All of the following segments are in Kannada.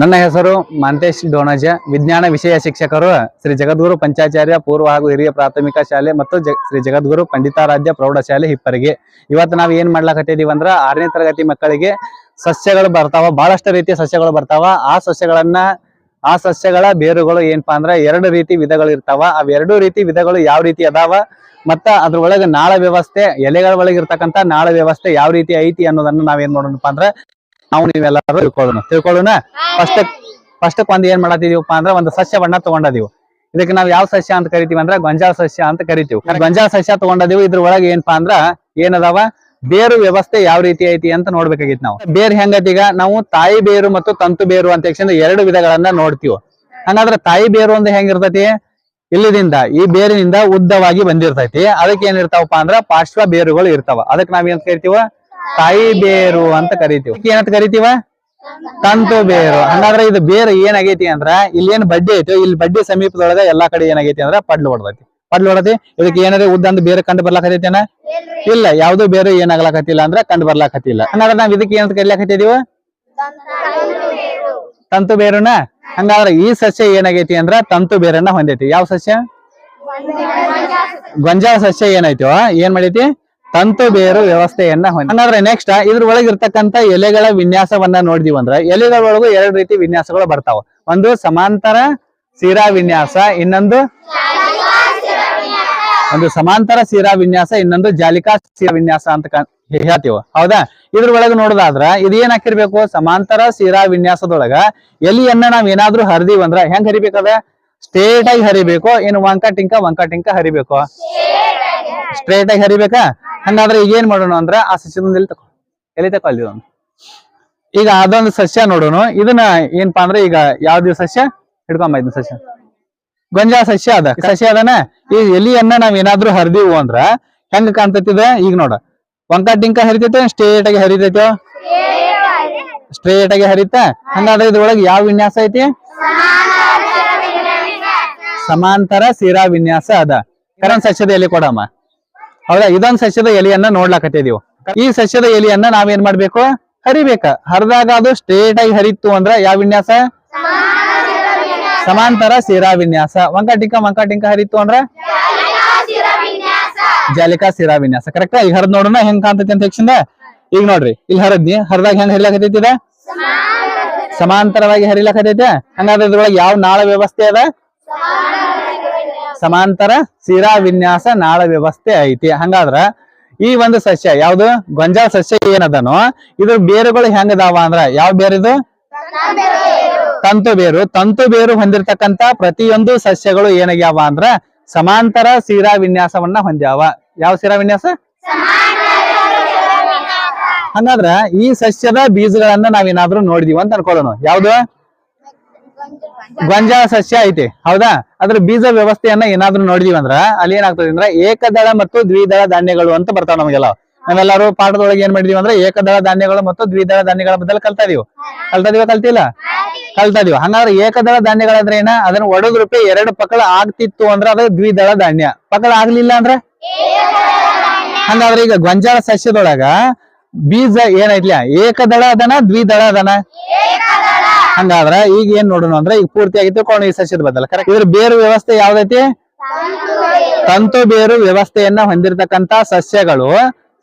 ನನ್ನ ಹೆಸರು ಮಾಂತೇಶ್ ಡೋಣಜ. ವಿಜ್ಞಾನ ವಿಷಯ ಶಿಕ್ಷಕರು ಶ್ರೀ ಜಗದ್ಗುರು ಪಂಚಾಚಾರ್ಯ ಪೂರ್ವ ಹಾಗೂ ಹಿರಿಯ ಪ್ರಾಥಮಿಕ ಶಾಲೆ ಮತ್ತು ಶ್ರೀ ಜಗದ್ಗುರು ಪಂಡಿತಾರಾಧ್ಯ ಪ್ರೌಢಶಾಲೆ ಹಿಪ್ಪರಿಗೆ. ಇವತ್ತು ನಾವು ಏನ್ ಮಾಡ್ಲಾಕತ್ತಿದೀವಿ ಅಂದ್ರ ಆರನೇ ತರಗತಿ ಮಕ್ಕಳಿಗೆ ಸಸ್ಯಗಳು ಬರ್ತಾವ, ಬಹಳಷ್ಟು ರೀತಿಯ ಸಸ್ಯಗಳು ಬರ್ತಾವ. ಆ ಸಸ್ಯಗಳನ್ನ, ಆ ಸಸ್ಯಗಳ ಬೇರುಗಳು ಏನಪ್ಪಾ ಅಂದ್ರ ಎರಡು ರೀತಿ ವಿಧಗಳು ಇರ್ತಾವ. ಎರಡು ರೀತಿ ವಿಧಗಳು ಯಾವ ರೀತಿ ಅದಾವ ಮತ್ತ ಅದ್ರೊಳಗೆ ನಾಳ ವ್ಯವಸ್ಥೆ, ಎಲೆಗಳ ಒಳಗೆ ಇರ್ತಕ್ಕಂಥ ನಾಳ ವ್ಯವಸ್ಥೆ ಯಾವ ರೀತಿ ಐತಿ ಅನ್ನೋದನ್ನ ನಾವೇನ್ ಮಾಡೋಣಪ್ಪ ಅಂದ್ರ ನಾವು ನೀವೆಲ್ಲರೂ ತಿಳ್ಕೊಳ್ಳೋಣ. ತಿಳ್ಕೊಳ್ಳೋಣ? ಫಸ್ಟ್ ಫಸ್ಟ್ ಒಂದ್ ಏನ್ ಮಾಡತ್ತಿದೀವಪ್ಪ ಅಂದ್ರ ಒಂದು ಸಸ್ಯವನ್ನ ತಗೊಂಡದೀವಿ. ಇದಕ್ಕೆ ನಾವ್ ಯಾವ ಸಸ್ಯ ಅಂತ ಕರಿತೀವಿ ಅಂದ್ರ ಗೊಂಜಾಳ ಸಸ್ಯ ಅಂತ ಕರಿತೀವಿ. ಗೊಂಜಾಳ ಸಸ್ಯ ತಗೊಂಡದೀವಿ. ಇದ್ರ ಒಳಗೆ ಏನಪ್ಪಾ ಅಂದ್ರ ಏನದಾವ? ಬೇರು ವ್ಯವಸ್ಥೆ ಯಾವ ರೀತಿ ಐತಿ ಅಂತ ನೋಡ್ಬೇಕಾಗಿತ್ತು ನಾವು. ಬೇರ್ ಹೆಂಗತಿ ಈಗ? ನಾವು ತಾಯಿ ಬೇರು ಮತ್ತು ತಂತು ಬೇರು ಅಂತ ಎರಡು ವಿಧಗಳನ್ನ ನೋಡ್ತೀವಿ. ಹಂಗಾದ್ರೆ ತಾಯಿ ಬೇರು ಅಂದ್ರೆ ಹೆಂಗಿರ್ತೈತಿ? ಇಲ್ಲಿದಿಂದ ಈ ಬೇರಿನಿಂದ ಉದ್ದವಾಗಿ ಬಂದಿರ್ತೈತಿ. ಅದಕ್ಕೆ ಏನಿರ್ತಾವಪ್ಪ ಅಂದ್ರ ಪಾರ್ಶ್ವ ಬೇರುಗಳು ಇರ್ತಾವ. ಅದಕ್ಕೆ ನಾವ್ ಏನ್ ಕರಿತೀವ? ತಾಯಿ ಬೇರು ಅಂತ ಕರಿತೀವಿ. ಏನಂತ ಕರಿತೀವ? ತಂತು ಬೇರು ಹಂಗಾದ್ರೆ ಇದು ಬೇರು ಏನಾಗೈತಿ ಅಂದ್ರ ಇಲ್ಲಿ ಏನ್ ಬಡ್ಡಿ ಐತಿ ಇಲ್ಲಿ ಬಡ್ಡಿ ಸಮೀಪದೊಳಗ ಎಲ್ಲಾ ಕಡೆ ಏನಾಗೈತಿ ಅಂದ್ರ ಪಡ್ಲು ಹೊಡ್ದೈತಿ. ಪಡ್ಲು ಹೊಡತಿ ಇದಕ್ಕೆ ಏನಾದ್ರೆ ಉದ್ದಂದು ಬೇರೆ ಕಂಡು ಬರ್ಲಾಕತೈತೇನ ಇಲ್ಲ ಯಾವ್ದು ಬೇರೆ ಏನಾಗ್ಲಾಕತ್ತಿಲ್ಲ ಅಂದ್ರ ಕಂಡು ಬರ್ಲಾಕತ್ತಿಲ್ಲ. ಹಂಗಾದ್ರೆ ನಾವ್ ಇದಕ್ಕೆ ಏನಂತ ಕರಿಲಾಕತ್ತಿದೀವ ತಂತು ಬೇರುನ ಹಂಗಾದ್ರೆ ಈ ಸಸ್ಯ ಏನಾಗೈತಿ ಅಂದ್ರ ತಂತು ಬೇರನ್ನ ಹೊಂದೈತಿ. ಯಾವ ಸಸ್ಯ? ಗೊಂಜಾಳ ಸಸ್ಯ ಏನಾಯ್ತು? ಏನ್ ಮಾಡೈತಿ? ತಂತು ಬೇರು ವ್ಯವಸ್ಥೆಯನ್ನ ಹೊಂದ್ರೆ ನೆಕ್ಸ್ಟ್ ಇದ್ರ ಒಳಗೆ ಎಲೆಗಳ ವಿನ್ಯಾಸವನ್ನ ನೋಡಿದೀವಿ ಅಂದ್ರೆ ಎಲೆಗಳ ಒಳಗೂ ಎರಡು ರೀತಿ ವಿನ್ಯಾಸಗಳು ಬರ್ತಾವ. ಒಂದು ಸಮಾಂತರ ಸೀರಾ ವಿನ್ಯಾಸ, ಇನ್ನೊಂದು ಒಂದು ಸಮಾಂತರ ಸೀರಾ ವಿನ್ಯಾಸ, ಇನ್ನೊಂದು ಜಾಲಿಕಾ ಸೀರಾ ವಿನ್ಯಾಸ ಅಂತ ಹೇಳ್ತೀವ. ಹೌದಾ? ಇದ್ರ ಒಳಗೆ ನೋಡೋದಾದ್ರ ಇದು ಏನ್ ಹಾಕಿರ್ಬೇಕು? ಸಮಾಂತರ ಸೀರಾ ವಿನ್ಯಾಸದೊಳಗ ಎಲಿಯನ್ನ ನಾವ್ ಏನಾದ್ರೂ ಹರಿದೀವಿ ಅಂದ್ರ ಹೆಂಗ್ ಹರಿಬೇಕದ? ಸ್ಟ್ರೇಟ್ ಆಗಿ ಹರಿಬೇಕು. ಏನು ವಂಕ ಟಿಂಕ ವಂಕ ಹರಿಬೇಕು? ಸ್ಟ್ರೇಟ್ ಆಗಿ ಹರಿಬೇಕಾ? ಹಂಗಾದ್ರೆ ಈಗ ಏನ್ ಮಾಡೋಣ ಅಂದ್ರೆ ಆ ಸಸ್ಯದಿಂದ ಎಲ್ಲಿ ತಕೊ ಎಲ್ಲಿ ತಕೊಳ್ಳಿ ಒಂದು ಈಗ ಅದೊಂದು ಸಸ್ಯ ನೋಡೋಣ. ಇದನ್ನ ಏನಪ್ಪಾ ಅಂದ್ರೆ ಈಗ ಯಾವ್ದು ಸಸ್ಯ? ಹಿಡ್ಕೊಂಬ ಇದನ್ನ ಸಸ್ಯ. ಗೊಂಜಾಳ ಸಸ್ಯ ಅದ. ಸಸ್ಯ ಅದನ? ಈ ಎಲಿಯನ್ನ ನಾವ್ ಏನಾದ್ರೂ ಹರಿದಿವು ಅಂದ್ರ ಹೆಂಗ ಕಾಣ್ತತಿದ? ಈಗ ನೋಡ. ಒಂಕ ಟಿಂಕ ಹರಿತೈತೆ ಸ್ಟ್ರೇಟ್ ಆಗಿ ಹರಿತೈತೋ? ಸ್ಟ್ರೇಟ್ ಆಗಿ ಹರಿತ. ಹಂಗಾದ್ರೆ ಇದ್ರೊಳಗೆ ಯಾವ ವಿನ್ಯಾಸ ಐತಿ? ಸಮಾಂತರ ಸೀರಾ ವಿನ್ಯಾಸ ಅದ. ಕರನ್ ಸಸ್ಯದ ಎಲೆ ಕೊಡಮ್ಮ. ಹೌದಾ? ಇದೊಂದ್ ಸಸ್ಯದ ಎಲೆಯನ್ನ ನೋಡ್ಲಾಕತ್ತಿದೀವಿ. ಈ ಸಸ್ಯದ ಎಲೆಯನ್ನ ನಾವೇನ್ ಮಾಡ್ಬೇಕು? ಹರಿಬೇಕ. ಹರಿದಾಗ ಅದು ಸ್ಟ್ರೇಟ್ ಆಗಿ ಹರಿತು ಅಂದ್ರ ಯಾವ ವಿನ್ಯಾಸ? ಸಮಾಂತರ ಸಿರಾ ವಿನ್ಯಾಸ. ವಂಕಟಿಂಕ ವಂಕಟಿಂಕ ವಂಕ ಟಿಂಕ ಹರಿತು ಅಂದ್ರ? ಜಾಲಿಕಾ ಸಿರಾ ವಿನ್ಯಾಸ. ಕರೆಕ್ಟ್ ಈಗ ಹರಿದ್ ನೋಡೋಣ ಹೆಂಗ್ ಕಾಣ್ತೈತಿ ಅಂತ ತಕ್ಷಣ ಈಗ ನೋಡ್ರಿ ಇಲ್ಲಿ ಹರದ್ನಿ. ಹರಿದಾಗ ಹೆಂಗ್ ಹರಿಲಾಕತೈತಿ ಇದ? ಸಮಾಂತರವಾಗಿ ಹರಿಲಾಕತೈತೆ ಹಂಗಾದ್ರೆ ಇದ್ರೊಳಗೆ ಯಾವ ನಾಳ ವ್ಯವಸ್ಥೆ ಅದ? ಸಮಾಂತರ ಸೀರಾ ವಿನ್ಯಾಸ, ನಾಳ ವ್ಯವಸ್ಥೆ ಐತಿ. ಹಂಗಾದ್ರ ಈ ಒಂದು ಸಸ್ಯ, ಯಾವ್ದು? ಗೊಂಜಾಳ ಸಸ್ಯ ಏನದನೋ, ಇದ್ರ ಬೇರುಗಳು ಹೆಂಗದಾವ ಅಂದ್ರ ಯಾವ ಬೇರಿದು? ತಂತು ಬೇರು ತಂತು ಬೇರು ಹೊಂದಿರತಕ್ಕಂತ ಪ್ರತಿಯೊಂದು ಸಸ್ಯಗಳು ಏನಾಗ್ಯಾವ ಅಂದ್ರ ಸಮಾಂತರ ಸಿರಾ ವಿನ್ಯಾಸವನ್ನ ಹೊಂದ್ಯಾವ. ಯಾವ ಸೀರಾ ವಿನ್ಯಾಸ? ಹಂಗಾದ್ರ ಈ ಸಸ್ಯದ ಬೀಜಗಳನ್ನ ನಾವೇನಾದ್ರೂ ನೋಡಿದೀವಿ ಅಂತ ಅನ್ಕೊಳ್ಳೋಣ. ಯಾವ್ದು? ಗೊಂಜಾಳ ಸಸ್ಯ ಐತಿ. ಹೌದಾ? ಅದ್ರ ಬೀಜ ವ್ಯವಸ್ಥೆಯನ್ನ ಏನಾದ್ರೂ ನೋಡಿದೀವಿ ಅಂದ್ರ ಅಲ್ಲಿ ಏನಾಗ್ತದೆ ಅಂದ್ರ ಏಕದಳ ಮತ್ತು ದ್ವಿದಳ ಧಾನ್ಯಗಳು ಅಂತ ಬರ್ತಾವ ನಮಗೆಲ್ಲ. ನಾವೆಲ್ಲರೂ ಪಾಠದೊಳಗೆ ಏನ್ ಮಾಡಿದೀವಿ ಅಂದ್ರೆ ಏಕದಳ ಧಾನ್ಯಗಳು ಮತ್ತು ದ್ವಿದಳ ಧಾನ್ಯಗಳ ಬದಲು ಕಲ್ತಾ ಇದೀವಿ. ಕಲ್ತಾ ಇದೀವ ಕಲ್ತಿಲ್ಲ ಕಲ್ತಾ ಇದೀವಿ. ಹಂಗಾದ್ರೆ ಏಕದಳ ಧಾನ್ಯಗಳಂದ್ರೆ ಏನ? ಅದನ್ನ ಒಡದ್ ರೂಪಿ ಎರಡು ಪಕ್ಕಳ ಆಗ್ತಿತ್ತು ಅಂದ್ರೆ ಅದು ದ್ವಿದಳ ಧಾನ್ಯ. ಪಕ್ಕಳ ಆಗ್ಲಿಲ್ಲ ಅಂದ್ರ? ಹಂಗಾದ್ರೆ ಈಗ ಗೊಂಜಾಳ ಸಸ್ಯದೊಳಗ ಬೀಜ ಏನೈತ್ಲ? ಏಕದಳ ಅದನ ದ್ವಿದಳ ಅದನ? ಹಂಗಾದ್ರ ಈಗ ಏನ್ ನೋಡೋಣ ಅಂದ್ರೆ ಈಗ ಪೂರ್ತಿ ಆಗಿತ್ತು ಈ ಸಸ್ಯದ ಬದಲ ಕರೆಕ್ಟ್ ಇದ್ರ ಬೇರು ವ್ಯವಸ್ಥೆ ಯಾವ್ದೈತಿ? ತಂತು ಬೇರು ವ್ಯವಸ್ಥೆಯನ್ನ ಹೊಂದಿರತಕ್ಕಂತ ಸಸ್ಯಗಳು,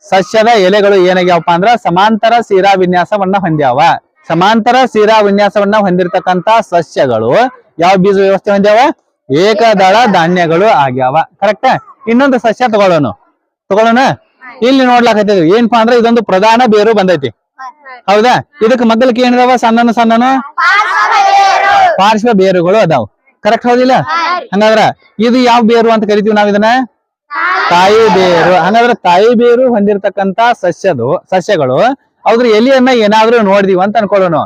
ಸಸ್ಯದ ಎಲೆಗಳು ಏನಾಗ್ಯಾವಪ್ಪ ಅಂದ್ರ ಸಮಾಂತರ ಸೀರಾ ವಿನ್ಯಾಸವನ್ನ ಹೊಂದ್ಯಾವ. ಸಮಾಂತರ ಸೀರಾ ವಿನ್ಯಾಸವನ್ನ ಹೊಂದಿರತಕ್ಕಂತ ಸಸ್ಯಗಳು ಯಾವ ಬೀಜ ವ್ಯವಸ್ಥೆ ಹೊಂದ್ಯಾವ? ಏಕದಳ ಧಾನ್ಯಗಳು ಆಗ್ಯಾವ ಕರೆಕ್ಟ್ ಇನ್ನೊಂದು ಸಸ್ಯ ತಗೊಳ್ಳೋಣ ತಗೊಳ್ಳೋಣ? ಇಲ್ಲಿ ನೋಡ್ಲಾಕತ್ತಿದ್ವಿ, ಏನಪ್ಪಾ ಅಂದ್ರೆ ಇದೊಂದು ಪ್ರಧಾನ ಬೇರು ಬಂದೈತಿ. ಹೌದಾ? ಇದಕ್ಕೆ ಮಗ್ಗಲಕ್ಕೆ ಏನಿದಾವ? ಸಣ್ಣನು ಸಣ್ಣನು? ಪಾರ್ಶ್ವ ಬೇರುಗಳು ಅದಾವ. ಕರೆಕ್ಟ್ ಹೌದಿಲ್ಲ? ಹಂಗಾದ್ರ ಇದು ಯಾವ ಬೇರು ಅಂತ ಕರಿತೀವಿ ನಾವ್ ಇದನ್ನ? ತಾಯಿ ಬೇರು. ಹಂಗಾದ್ರ ತಾಯಿ ಬೇರು ಹೊಂದಿರತಕ್ಕಂತ ಸಸ್ಯದು, ಸಸ್ಯಗಳು. ಅವ್ರ ಎಲಿಯನ್ನ ಏನಾದ್ರೂ ನೋಡಿದೀವ ಅಂತ ಅನ್ಕೊಳ್ಳೋಣ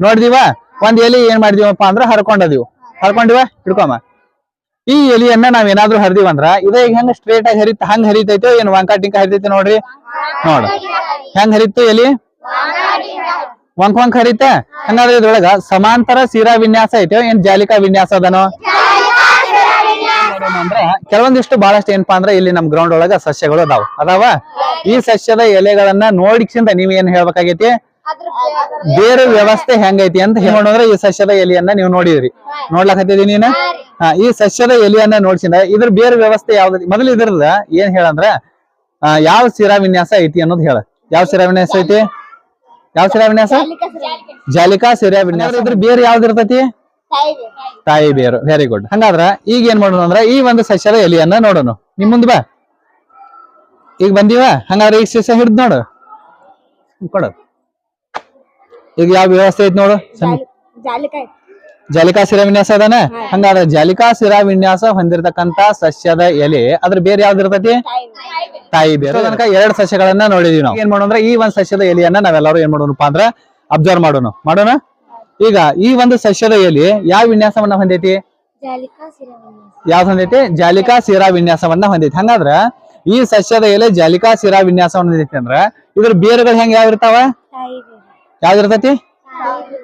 ನೋಡಿದೀವ? ಒಂದ್ ಎಲಿ ಏನ್ ಮಾಡಿದೀವಪ್ಪ ಅಂದ್ರ ಹರ್ಕೊಂಡದೀವ್. ಹರ್ಕೊಂಡಿವ? ಹಿಡ್ಕೊಮ್ಮ. ಈ ಎಲಿಯನ್ನ ನಾವ್ ಏನಾದ್ರೂ ಹರಿದೀವ ಅಂದ್ರ ಇದ ಈಗ ಹೆಂಗ್ ಸ್ಟ್ರೇಟ್ ಆಗಿ ಹರಿತ ಹಂಗ್ ಹರಿತೈತೋ ಏನ್? ವಂಕ ಟಿಂಕ ಹರಿತೈತೆ ನೋಡ್ರಿ? ನೋಡ. ಹೆಂಗ್ ಹರಿತು ಎಲಿ? ವಂಕ್ ವಂಕ್ ಹಂಗಾದ್ರೆ ಇದ್ರೊಳಗ ಸಮಾಂತರ ಸೀರಾ ವಿನ್ಯಾಸ ಐತೆ. ಏನ್ ಜಾಲಿಕಾ ವಿನ್ಯಾಸ ಅದನೋ? ಅಂದ್ರೆ ಕೆಲವೊಂದಿಷ್ಟು ಬಹಳಷ್ಟು ಏನಪ್ಪಾ ಅಂದ್ರೆ ಇಲ್ಲಿ ನಮ್ ಗ್ರೌಂಡ್ ಒಳಗ ಸಸ್ಯಗಳು ಅದಾವ. ಅದಾವ? ಈ ಸಸ್ಯದ ಎಲೆಗಳನ್ನ ನೋಡಿಕ್ಸಿಂದ ನೀವ್ ಏನ್ ಹೇಳ್ಬೇಕಾಗೈತಿ? ಬೇರೆ ವ್ಯವಸ್ಥೆ ಹೆಂಗೈತಿ ಅಂತ ಹೇಳೋದ್ರೆ ಈ ಸಸ್ಯದ ಎಲೆಯನ್ನ ನೀವು ನೋಡಿದ್ರಿ. ನೋಡ್ಲಕತ್ತಿದಿ ನೀನ? ಈ ಸಸ್ಯದ ಎಲೆಯನ್ನ ನೋಡ್ಸಿಂದ ಇದ್ರ ಬೇರೆ ವ್ಯವಸ್ಥೆ ಯಾವ್ದು ಮೊದಲು ಇದ್ರದ ಏನ್ ಹೇಳಂದ್ರ ಯಾವ ಸಿರಾ ವಿನ್ಯಾಸ ಐತಿ ಅನ್ನೋದು ಹೇಳ. ಯಾವ ಸಿರಾ ವಿನ್ಯಾಸ ಐತಿ? ಯಾವ ಸೀರೆ ವಿನ್ಯಾಸ? ಜಾಲಿಕಾ ಸೀರೆ. ವಿನ್ಯಾಸ. ಇದ್ರ ಬೇರೆ ಯಾವ್ದು ಇರ್ತೈತಿ? ತಾಯಿ ಬೇರು. ವೆರಿ ಗುಡ್ ಹಂಗಾದ್ರ ಈಗ ಏನ್ ಮಾಡೋಣ ಅಂದ್ರ ಈ ಒಂದು ಸಸ್ಯದ ಎಲೆಯನ್ನ ನೋಡೋಣ. ನಿಮ್ ಮುಂದ್ ಬಾ. ಈಗ ಬಂದೀವ? ಹಂಗಾದ್ರೆ ಈಗ ಸಸ್ಯ ಹಿಡ್ದು ನೋಡು. ಕೊಡು. ಈಗ ಯಾವ ವ್ಯವಸ್ಥೆ ಐತಿ ನೋಡು. ಜಾಲಿಕಾ ಶಿರಾ ವಿನ್ಯಾಸ ಅದಾನ? ಹಂಗಾದ್ರೆ ಜಾಲಿಕಾ ಶಿರಾ ವಿನ್ಯಾಸ ಹೊಂದಿರತಕ್ಕಂತ ಸಸ್ಯದ ಎಲೆ ಅದ್ರ ಬೇರೆ ಯಾವ್ದು ಇರ್ತೈತಿ? ತಾಯಿ ಬೇರೆ. ತನಕ ಎರಡ್ ಸಸ್ಯಗಳನ್ನ ನೋಡಿದೀವಿ ನಾವು. ಏನ್ ಮಾಡೋಣ ಅಂದ್ರೆ ಈ ಒಂದ್ ಸಸ್ಯದ ಎಲೆಯನ್ನ ನಾವೆಲ್ಲರೂ ಏನ್ ಮಾಡೋಣಪ್ಪ ಅಂದ್ರ ಅಬ್ಸರ್ವ್ ಮಾಡೋಣ. ಮಾಡೋಣ? ಈಗ ಈ ಒಂದು ಸಸ್ಯದ ಎಲೆ ಯಾವ ವಿನ್ಯಾಸವನ್ನ ಹೊಂದೈತಿ? ಯಾವ್ದು ಹೊಂದೈತಿ? ಜಾಲಿಕಾ ಶಿರಾ ವಿನ್ಯಾಸವನ್ನ ಹೊಂದೈತಿ. ಹಂಗಾದ್ರ ಈ ಸಸ್ಯದ ಎಲೆ ಜಾಲಿಕಾ ಶಿರಾ ವಿನ್ಯಾಸವನ್ನ ಹೊಂದೈತಿ ಅಂದ್ರ ಇದ್ರ ಬೇರುಗಳು ಹೆಂಗ ಯಾವ ಇರ್ತಾವ? ತಾಯಿ ಬೇರು. ಯಾವ್ದು ಇರ್ತೈತಿ?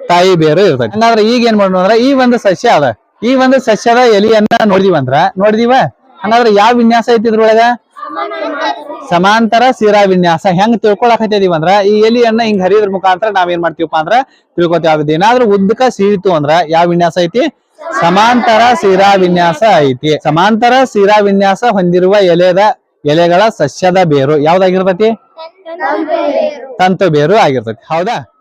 ತಾಯಿ ಬೇರು ಇರ್ತೈತಿ. ಹಂಗಾದ್ರೆ ಈಗ ಏನ್ ಮಾಡೋಣ ಅಂದ್ರೆ, ಈ ಒಂದು ಸಸ್ಯ ಅದ. ಈ ಒಂದು ಸಸ್ಯದ ಎಲೆಯನ್ನ ನೋಡಿದಿವಂದ್ರ ನೋಡಿದಿವ? ಹಂಗಾದ್ರೆ ಯಾವ ವಿನ್ಯಾಸ ಐತಿ ಇದ್ರೊಳಗ? ಸಮಾಂತರ ಸೀರಾ ವಿನ್ಯಾಸ. ಹೆಂಗ್ ತಿಳ್ಕೊಳಕತ್ತಿದೀವಿ ಅಂದ್ರ, ಈ ಎಲಿಯನ್ನ ಹಿಂಗ್ ಹರಿಯೋದ್ರ ಮುಖಾಂತರ ನಾವ್ ಏನ್ ಮಾಡ್ತೀವಪ್ಪ ಅಂದ್ರ, ತಿಳ್ಕೊತೀವಿ. ಏನಾದ್ರೂ ಉದ್ದಕ ಸೀರಿತು ಅಂದ್ರ, ಯಾವ ವಿನ್ಯಾಸ ಐತಿ? ಸಮಾಂತರ ಸೀರಾ ವಿನ್ಯಾಸ ಐತಿ. ಸಮಾಂತರ ಸೀರಾ ವಿನ್ಯಾಸ ಹೊಂದಿರುವ ಎಲೆದ, ಎಲೆಗಳ ಸಸ್ಯದ ಬೇರು ಯಾವ್ದಾಗಿರ್ತತಿ? ತಂತು ಬೇರು ಆಗಿರ್ತತಿ. ಹೌದಾ?